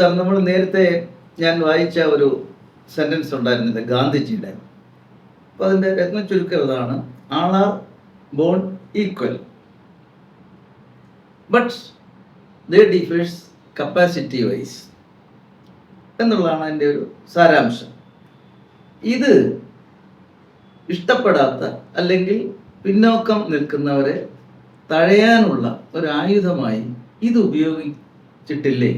Sir നമ്മൾ നേരത്തെ ഞാൻ വായിച്ച ഒരു സെന്റൻസ് ഉണ്ടായിരുന്നത് ഗാന്ധിജിയുടെ. അപ്പോൾ അതിന്റെ രത്ന ചുരുക്കം ഇതാണ് all are born equal. But they differs capacity wise എന്നുള്ളതാണ് എന്റെ ഒരു സാരാംശം. ഇത് ഇഷ്ടപ്പെടാത്ത അല്ലെങ്കിൽ പിന്നോക്കം നിൽക്കുന്നവരെ തഴയാനുള്ള ഒരു ആയുധമായി ഇത് ഉപയോഗിച്ചിട്ടില്ലേ?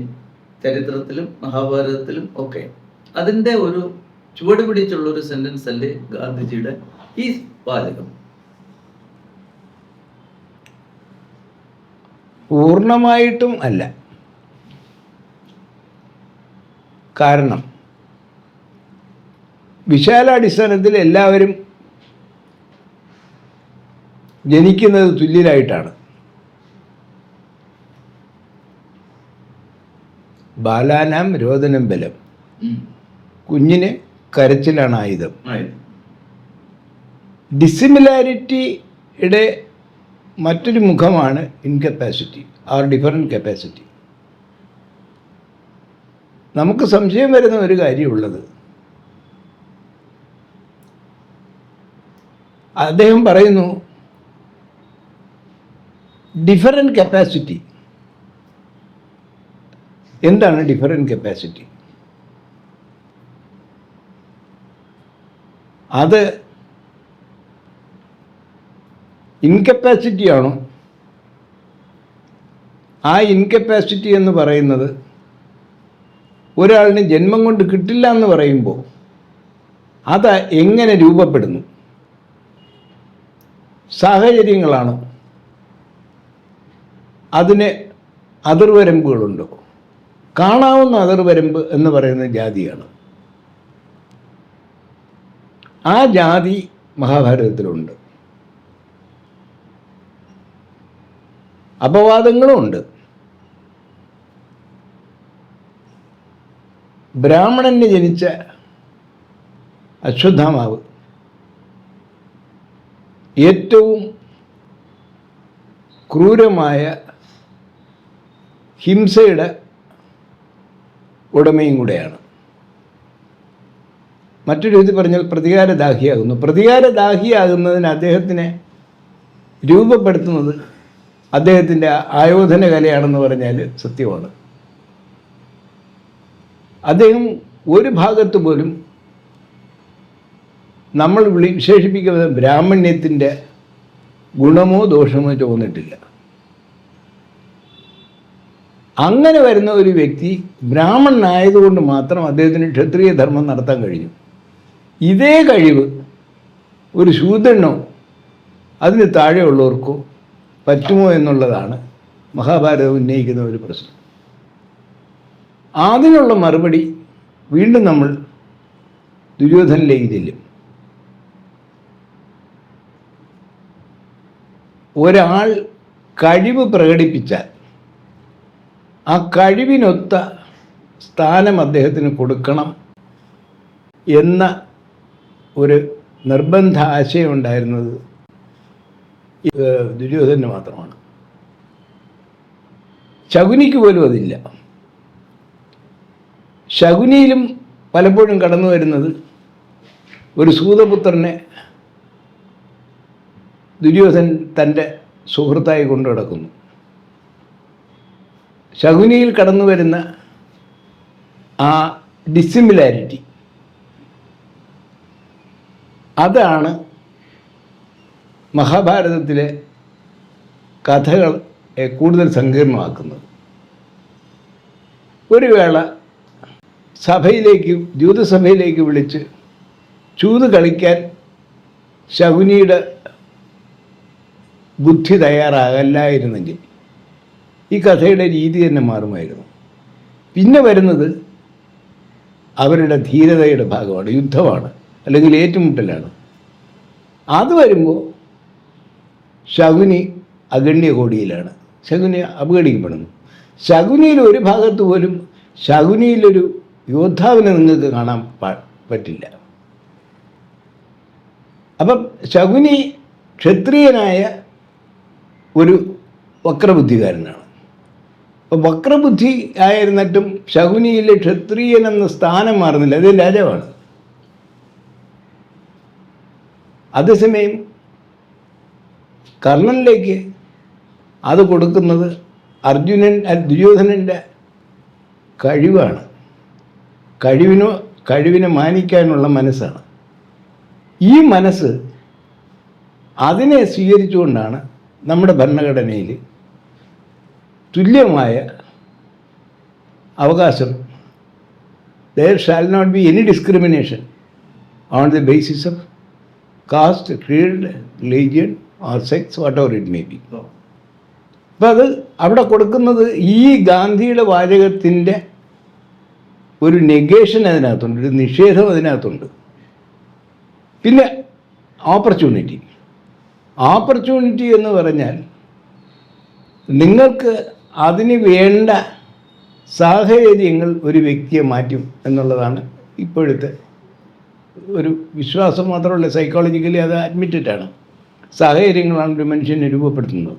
ചരിത്രത്തിലും മഹാഭാരതത്തിലും ഒക്കെ. അതിന്റെ ഒരു ചുവട് പിടിച്ചുള്ള ഒരു സെന്റൻസ് അല്ലേ ഗാന്ധിജിയുടെ ഈ വാചകം. പൂർണമായിട്ടും അല്ല. കാരണം വിശാലാടിസ്ഥാനത്തിൽ എല്ലാവരും ജനിക്കുന്നത് തുല്യരായിട്ടാണ്. ബാലാനാം രോദനം ബലം. കുഞ്ഞിന് കരച്ചിലാണ് ആയുധം ആയി. ഡിസിമിലാരിറ്റിയുടെ മറ്റൊരു മുഖമാണ് ഇൻകപ്പാസിറ്റി ആർ ഡിഫറെന്റ് കപ്പാസിറ്റി നമുക്ക് സംശയം വരുന്ന ഒരു കാര്യമുള്ളത് അദ്ദേഹം പറയുന്നു ഡിഫറെന്റ് കപ്പാസിറ്റി എന്താണ് ഡിഫറെന്റ് കപ്പാസിറ്റി അത് ഇൻകപ്പാസിറ്റി ആണോ? ആ ഇൻകപ്പാസിറ്റി എന്ന് പറയുന്നത് ഒരാളിന് ജന്മം കൊണ്ട് കിട്ടില്ല എന്ന് പറയുമ്പോൾ അത് എങ്ങനെ രൂപപ്പെടുന്നു? സാഹചര്യങ്ങളാണോ? അതിന് അതിർവരമ്പുകളുണ്ടോ? കാണാവുന്ന അതിർവരമ്പ് എന്ന് പറയുന്ന ജാതിയാണ്. ആ ജാതി മഹാഭാരതത്തിലുണ്ട്. അപവാദങ്ങളും ഉണ്ട്. ബ്രാഹ്മണന് ജനിച്ച അശ്വത്ഥാമാവ് ഏറ്റവും ക്രൂരമായ ഹിംസയുടെ ഉടമയും കൂടെയാണ്. മറ്റൊരു വിധി പറഞ്ഞാൽ പ്രതികാരദാഹിയാകുന്നു. പ്രതികാരദാഹിയാകുന്നതിന് അദ്ദേഹത്തിനെ രൂപപ്പെടുത്തുന്നത് അദ്ദേഹത്തിന്റെ ആയോധന കലയാണെന്ന് പറഞ്ഞാൽ സത്യമാണ്. അദ്ദേഹം ഒരു ഭാഗത്ത് പോലും നമ്മൾ വിശേഷിപ്പിക്കുന്നത് ബ്രാഹ്മണ്യത്തിന്റെ ഗുണമോ ദോഷമോ തോന്നിട്ടില്ല അങ്ങനെ വരുന്ന ഒരു വ്യക്തി ബ്രാഹ്മണനായതുകൊണ്ട് മാത്രം അദ്ദേഹത്തിന് ക്ഷത്രിയ ധർമ്മം നടത്താൻ കഴിഞ്ഞു. ഇതേ കഴിവ് ഒരു ശൂദ്രനോ അതിന് താഴെയുള്ളവർക്കോ പറ്റുമോ എന്നുള്ളതാണ് മഹാഭാരതം ഉന്നയിക്കുന്ന ഒരു പ്രശ്നം. അതിനുള്ള മറുപടി വീണ്ടും നമ്മൾ ദുര്യോധനിലേക്ക് ചെല്ലും. ഒരാൾ കഴിവ് പ്രകടിപ്പിച്ചാൽ ആ കഴിവിനൊത്ത സ്ഥാനം അദ്ദേഹത്തിന് കൊടുക്കണം എന്ന ഒരു നിർബന്ധ ആശയം ഉണ്ടായിരുന്നത് ദുര്യോധന മാത്രമാണ്. ശകുനിക്ക് പോലും അതില്ല. ശകുനിയിലും പലപ്പോഴും കടന്നു വരുന്നത് ഒരു സൂതപുത്രനെ ദുര്യോധൻ തന്റെ സുഹൃത്തായി കൊണ്ടു നടക്കുന്നു ശകുനിയിൽ കടന്നു വരുന്ന ആ ഡിസിമിലാരിറ്റി. അതാണ് മഹാഭാരതത്തിലെ കഥകൾ കൂടുതൽ സങ്കീർണമാക്കുന്നത്. ഒരു വേള സഭയിലേക്ക് ജ്യൂതസഭയിലേക്ക് വിളിച്ച് ചൂത് കളിക്കാൻ ശകുനിയുടെ ബുദ്ധി തയ്യാറാകല്ലായിരുന്നെങ്കിൽ ഈ കഥയുടെ രീതി തന്നെ മാറുമായിരുന്നു. പിന്നെ വരുന്നത് അവരുടെ ധീരതയുടെ ഭാഗമാണ് യുദ്ധമാണ് അല്ലെങ്കിൽ ഏറ്റുമുട്ടലാണ്. അത് വരുമ്പോൾ ശകുനി അഗണ്യ കോടിയിലാണ് ശകുനി അപകടിക്കപ്പെടുന്നു ശകുനിയിൽ ഒരു ഭാഗത്ത് പോലും ശകുനിയിലൊരു യോദ്ധാവിനെ നിങ്ങൾക്ക് കാണാൻ പറ്റില്ല. അപ്പം ശകുനി ക്ഷത്രിയനായ ഒരു വക്രബുദ്ധികാരനാണ് വക്രബുദ്ധി ആയിരുന്നിട്ടും ശകുനിയിലെ ക്ഷത്രിയൻ എന്ന സ്ഥാനം മാറുന്നില്ല. അത് രാജാവാണ്. അതേസമയം കർണനിലേക്ക് അത് കൊടുക്കുന്നത് അർജുനൻ ദുര്യോധനന്റെ കഴിവാണ്. കഴിവിനോ കഴിവിനെ മാനിക്കാനുള്ള മനസ്സാണ്. ഈ മനസ്സ് അതിനെ സ്വീകരിച്ചുകൊണ്ടാണ് നമ്മുടെ ഭരണഘടനയിൽ തുല്യമായ അവകാശം. There shall not be any discrimination on the basis of caste creed religion or sex whatever it may be അപ്പം അത് അവിടെ കൊടുക്കുന്നത് ഈ ഗാന്ധിയുടെ വാചകത്തിന്റെ ഒരു നെഗേഷൻ അതിനകത്തുണ്ട് ഒരു നിഷേധം അതിനകത്തുണ്ട്. പിന്നെ ഓപ്പർച്യൂണിറ്റി ഓപ്പർച്യൂണിറ്റി എന്ന് പറഞ്ഞാൽ നിങ്ങൾക്ക് അതിന് വേണ്ട സാഹചര്യങ്ങൾ ഒരു വ്യക്തിയെ മാറ്റും എന്നുള്ളതാണ് ഇപ്പോഴത്തെ ഒരു വിശ്വാസം മാത്രമല്ല സൈക്കോളജിക്കലി അത് അഡ്മിറ്റഡാണ് സാഹചര്യങ്ങളാണ് ഒരു മനുഷ്യനെ രൂപപ്പെടുത്തുന്നത്.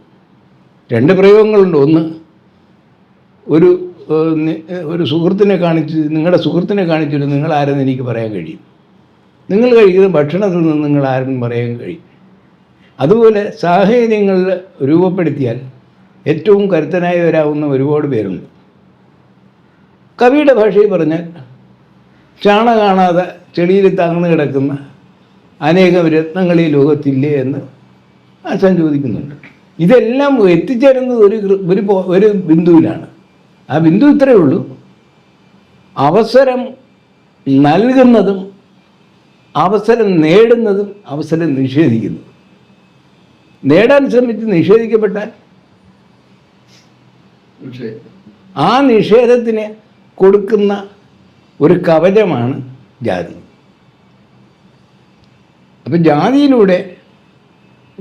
രണ്ട് പ്രയോഗങ്ങളുണ്ട്. ഒന്ന് ഒരു ഒരു സുഹൃത്തിനെ കാണിച്ച് നിങ്ങളുടെ സുഹൃത്തിനെ കാണിച്ചിട്ട് നിങ്ങൾ ആരെന്ന് എനിക്ക് പറയാൻ കഴിയും. നിങ്ങൾ കഴിക്കുന്ന ഭക്ഷണത്തിൽ നിന്ന് നിങ്ങൾ ആരെന്ന് പറയാൻ കഴിയും. അതുപോലെ സാഹചര്യങ്ങളിൽ രൂപപ്പെടുത്തിയാൽ ഏറ്റവും കരുത്തനായി വരാവുന്ന ഒരുപാട് പേരുണ്ട്. കവിയുടെ ഭാഷയിൽ പറഞ്ഞാൽ ചാണ കാണാതെ ചെളിയിൽ തങ്ങുന്നു കിടക്കുന്ന അനേകം രത്നങ്ങൾ ഈ ലോകത്തില്ലേ എന്ന് ആശാൻ ചോദിക്കുന്നുണ്ട്. ഇതെല്ലാം എത്തിച്ചേരുന്നത് ഒരു ഒരു ഒരു ബിന്ദുവിലാണ്. ആ ബിന്ദു ഇത്രയേ ഉള്ളൂ. അവസരം നൽകുന്നതും അവസരം നേടുന്നതും അവസരം നിഷേധിക്കുന്നതും നേടാൻ ശ്രമിച്ച് നിഷേധിക്കപ്പെട്ടാൽ ആ നിഷേധത്തിന് കൊടുക്കുന്ന ഒരു കവചമാണ് ജാതി. അപ്പം ജാതിയിലൂടെ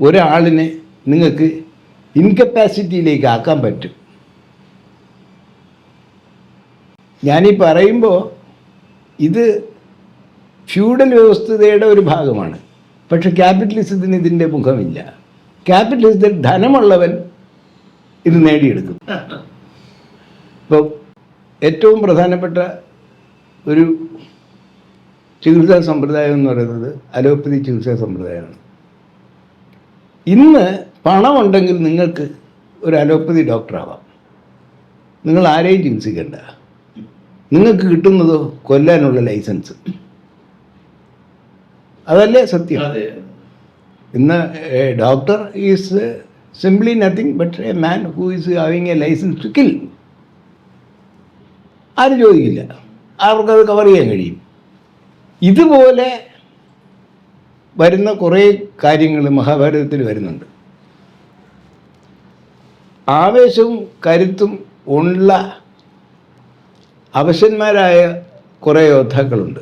ഒരാളിനെ നിങ്ങൾക്ക് ഇൻകപ്പാസിറ്റിയിലേക്ക് ആക്കാൻ പറ്റും. ഞാനീ പറയുമ്പോൾ ഇത് ഫ്യൂഡൽ വ്യവസ്ഥതയുടെ ഒരു ഭാഗമാണ്. പക്ഷെ ക്യാപിറ്റലിസത്തിന് ഇതിന്റെ മുഖമില്ല. ക്യാപിറ്റലിസത്തിൽ ധനമുള്ളവൻ ഇത് നേടിയെടുക്കും. ഇപ്പോൾ ഏറ്റവും പ്രധാനപ്പെട്ട ഒരു ചികിത്സാ സമ്പ്രദായം എന്ന് പറയുന്നത് അലോപ്പതി ചികിത്സാ സമ്പ്രദായമാണ്. ഇന്ന് പണമുണ്ടെങ്കിൽ നിങ്ങൾക്ക് ഒരു അലോപ്പതി ഡോക്ടറാവാം. നിങ്ങൾ ആരെയും ചികിത്സിക്കേണ്ട. നിങ്ങൾക്ക് കിട്ടുന്നതോ കൊല്ലാനുള്ള ലൈസൻസ്. അതല്ലേ സത്യം? ഇന്ന് doctor is simply nothing but a man who is having a licence to kill. ആരും ചോദിക്കില്ല. അവർക്കത് കവർ ചെയ്യാൻ കഴിയും. ഇതുപോലെ വരുന്ന കുറേ കാര്യങ്ങൾ മഹാഭാരതത്തിൽ വരുന്നുണ്ട്. ആവേശവും കരുത്തും ഉള്ള അവശന്മാരായ കുറേ യോദ്ധാക്കളുണ്ട്.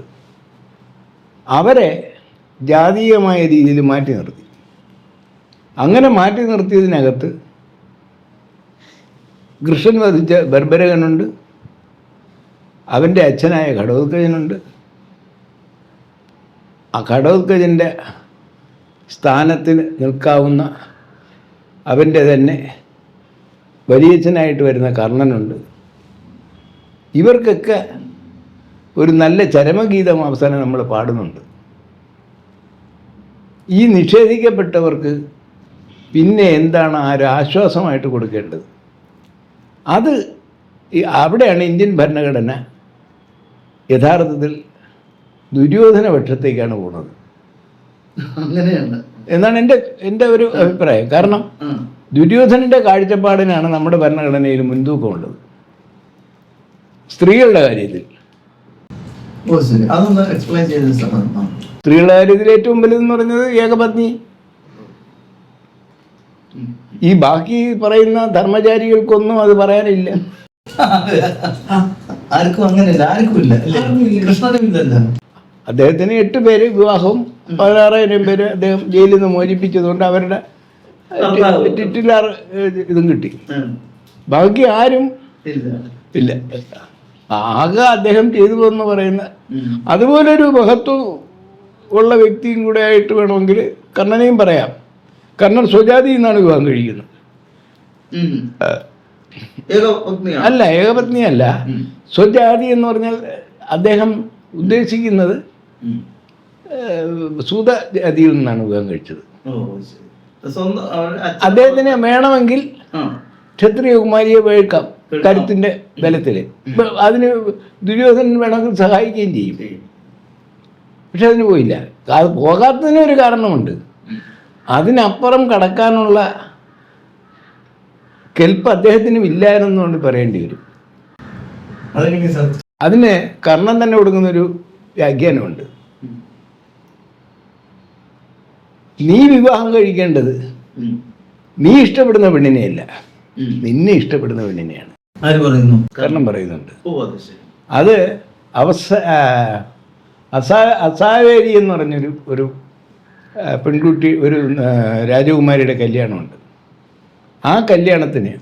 അവരെ ജാതീയമായ രീതിയിൽ മാറ്റി നിർത്തി. അങ്ങനെ മാറ്റി നിർത്തിയതിനകത്ത് കൃഷ്ണൻ വധിച്ച ബർബരകനുണ്ട്. അവന്റെ അച്ഛനായ ഘടോത്കജനുണ്ട് ആ ഘടോത്കജന്റെ സ്ഥാനത്തിന് നിൽക്കാവുന്ന അവന്റെ തന്നെ വലിയച്ഛനായിട്ട് വരുന്ന കർണനുണ്ട്. ഇവർക്കൊക്കെ ഒരു നല്ല ചരമഗീതം അവസാനം നമ്മൾ പാടുന്നുണ്ട്. ഈ നിഷേധിക്കപ്പെട്ടവർക്ക് പിന്നെ എന്താണ് ആ ഒരു ആശ്വാസമായിട്ട് കൊടുക്കേണ്ടത്? അത് അവിടെയാണ് ഇന്ത്യൻ ഭരണഘടന യഥാർത്ഥത്തിൽ ദുര്യോധന പക്ഷത്തേക്കാണ് പോകുന്നത് അങ്ങനെയാണ്. എന്നാണ് എന്റെ എന്റെ ഒരു അഭിപ്രായം. കാരണം. ദുര്യോധനന്റെ കാഴ്ചപ്പാടിനാണ് നമ്മുടെ ഭരണഘടനയിൽ മുൻതൂക്കമുള്ളത് സ്ത്രീകളുടെ കാര്യത്തിൽ. സ്ത്രീകളുടെ കാര്യത്തിൽ ഏറ്റവും വലുതെന്ന് പറഞ്ഞത് ഏകപത്നി. ഈ ബാക്കി പറയുന്ന ധർമ്മചാരികൾക്കൊന്നും അത് പറയാനില്ല. ആർക്കും അങ്ങനെയല്ല ആർക്കും ഇല്ല അല്ലേ? കൃഷ്ണനും ഇല്ലല്ലോ. അദ്ദേഹത്തിന് എട്ട് പേര് വിവാഹവും പതിനാറായിരം പേര് അദ്ദേഹം ജയിലിൽ നിന്ന് മോചിപ്പിച്ചതുകൊണ്ട് അവരുടെ. ടിറ്റിലാർ ഇതും കിട്ടി. ബാക്കി ആരും ഇല്ല. ആകെ അദ്ദേഹം ചെയ്തു എന്ന് പറയുന്ന. അതുപോലൊരു മഹത്വം ഉള്ള വ്യക്തിയും കൂടെ ആയിട്ട് വേണമെങ്കിൽ കർണനെയും പറയാം. കർണൻ സ്വജാതി എന്നാണ് വിവാഹം കഴിക്കുന്നത്. അല്ല ഏകപത്നിയല്ല. സ്വജാതി എന്ന് പറഞ്ഞാൽ അദ്ദേഹം ഉദ്ദേശിക്കുന്നത് സൂത ജാതിയിൽ സൂതജാതിയിൽ നിന്നാണ് വിവാഹം കഴിച്ചത്. അദ്ദേഹത്തിന് വേണമെങ്കിൽ ക്ഷത്രിയകുമാരിയെ വേൾക്കാം വേഴ്ക്കാം കരുത്തിന്റെ ബലത്തിൽ. അതിന് ദുര്യോധനൻ വേണമെങ്കിൽ സഹായിക്കുകയും ചെയ്യും. പക്ഷെ അതിന് പോയില്ല. അത് പോകാത്തതിന് ഒരു കാരണമുണ്ട്. അതിനപ്പുറം കടക്കാനുള്ള കെൽപ്പ് അദ്ദേഹത്തിനും ഇല്ലായിരുന്നുകൊണ്ട് പറയേണ്ടി വരും. അതെനിക്ക് അതിന് കർണൻ തന്നെ കൊടുക്കുന്നൊരു വ്യാഖ്യാനമുണ്ട്. നീ വിവാഹം കഴിക്കേണ്ടത് നീ ഇഷ്ടപ്പെടുന്ന പെണ്ണിനെയല്ല. നിന്നെ ഇഷ്ടപ്പെടുന്ന പെണ്ണിനെയാണ്. പറയുന്നു? കർണം പറയുന്നുണ്ട്. അത് അവസ അസാ അസാവേരി എന്ന് പറഞ്ഞൊരു ഒരു പെൺകുട്ടി ഒരു രാജകുമാരിയുടെ കല്യാണമുണ്ട്. ആ കല്യാണത്തിന്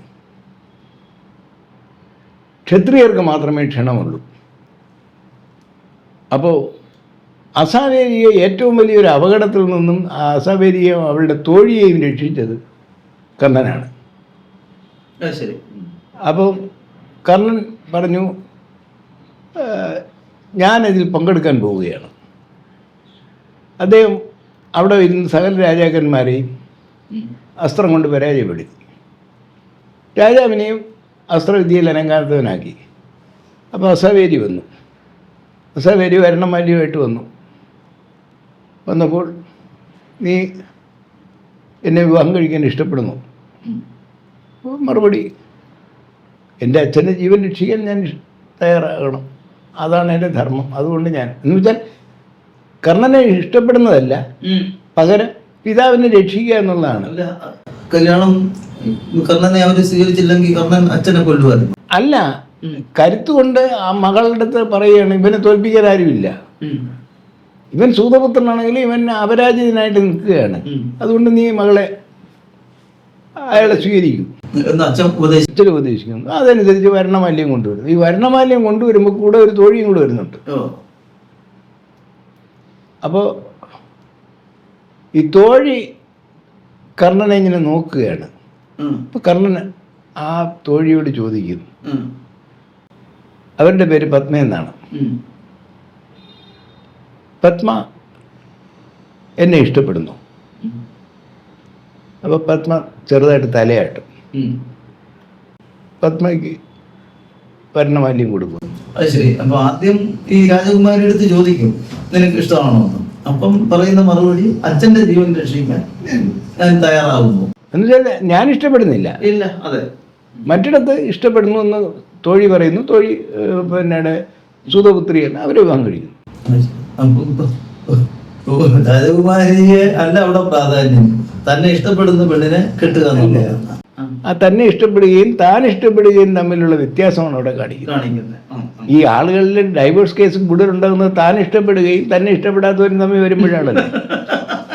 ക്ഷത്രിയർക്ക് മാത്രമേ ക്ഷണമുള്ളൂ. അപ്പോൾ അസാവേരിയെ ഏറ്റവും വലിയൊരു അപകടത്തിൽ നിന്നും ആ അസാവേരിയെയും അവളുടെ തോഴിയെയും രക്ഷിച്ചത് കർണനാണ്. ശരി. അപ്പോൾ കർണൻ പറഞ്ഞു "ആ, ഞാനതിൽ പങ്കെടുക്കാൻ പോവുകയാണ്. അദ്ദേഹം അവിടെ ഇരുന്ന് സകല രാജാക്കന്മാരെയും അസ്ത്രം കൊണ്ട് പരാജയപ്പെടുത്തി. രാജാവിനെയും അസ്ത്രവിദ്യയിൽ അലങ്കാരത്തവനാക്കി അപ്പോൾ അസവേരി വന്നു. അസവേരി വരണമാലിയുമായിട്ട് വന്നു. വന്നപ്പോൾ നീ എന്നെ വിവാഹം കഴിക്കാൻ ഇഷ്ടപ്പെടുന്നു. മറുപടി എന്റെ അച്ഛന്റെ ജീവൻ രക്ഷിക്കാൻ ഞാൻ തയ്യാറാകണം. അതാണ് എന്റെ ധർമ്മം. അതുകൊണ്ട് ഞാൻ എന്ന് വെച്ചാൽ കർണനെ ഇഷ്ടപ്പെടുന്നതല്ല. പകരം പിതാവിനെ രക്ഷിക്കുക എന്നുള്ളതാണ്. കല്യാണം കർണനെ അവർ സ്വീകരിച്ചില്ലെങ്കിൽ കർണൻ അച്ഛനെ കൊല്ലുമായിരുന്നു അല്ല. കരുത്തുകൊണ്ട് ആ മകളുടെ അടുത്ത് പറയുകയാണ് ഇവനെ തോൽപ്പിക്കാൻ ആരുമില്ല. ഇവൻ സൂതപുത്രനാണെങ്കിൽ ഇവൻ അപരാജിതനായിട്ട് നിൽക്കുകയാണ്. അതുകൊണ്ട് നീ മകളെ അയാളെ സ്വീകരിക്കും. അച്ഛൻ ഉപദേശിക്കുന്നു. അതനുസരിച്ച് വരണമാല്യം കൊണ്ടുവരും. ഈ വരണമാല്യം കൊണ്ടുവരുമ്പോൾ കൂടെ ഒരു തോഴിയും കൂടെ വരുന്നുണ്ട്. അപ്പോ അപ്പോൾ ഈ തോഴി കർണനെ ഇങ്ങനെ നോക്കുകയാണ്. അപ്പോൾ കർണൻ ആ തോഴിയോട് ചോദിക്കുന്നു. അവരുടെ പേര് പത്മ എന്നാണ്. പത്മ എന്നെ ഇഷ്ടപ്പെടുന്നു. അപ്പൊ അപ്പോൾ പത്മ ചെറുതായിട്ട് തലയാട്ടും. പത്മയ്ക്ക് ഭരണമാല്യം കൊടുക്കും അത് ശരി. അപ്പൊ ആദ്യം ഈ രാജകുമാരി അടുത്ത് ചോദിക്കും നിനക്ക് ഇഷ്ടമാണോ? അപ്പം പറയുന്ന മറുപടി അച്ഛന്റെ ജീവൻ രക്ഷിക്കാൻ ഞാൻ തയ്യാറാകുന്നു എന്നുവെച്ചാൽ ഞാൻ ഇഷ്ടപ്പെടുന്നില്ല ഇല്ല അതെ. മറ്റിടത്ത് ഇഷ്ടപ്പെടുന്നു എന്ന് തോഴി പറയുന്നു തോഴി പിന്നെ പിന്നെ എന്ന് അവരെ വിവാഹം കഴിക്കുന്നു. രാജകുമാരിയെ അല്ല അവിടെ പ്രാധാന്യം. തന്നെ ഇഷ്ടപ്പെടുന്ന പെണ്ണിനെ കെട്ടുക ആ, തന്നെ ഇഷ്ടപ്പെടുകയും താൻ ഇഷ്ടപ്പെടുകയും തമ്മിലുള്ള വ്യത്യാസമാണ് അവിടെ കാണിക്കുന്നത്. ഈ ആളുകളിൽ ഡൈവേഴ്സ് കേസ് കൂടുതലുണ്ടാകുന്നത് താൻ ഇഷ്ടപ്പെടുകയും തന്നെ ഇഷ്ടപ്പെടാത്തവരും തമ്മിൽ വരുമ്പോഴാണല്ലോ.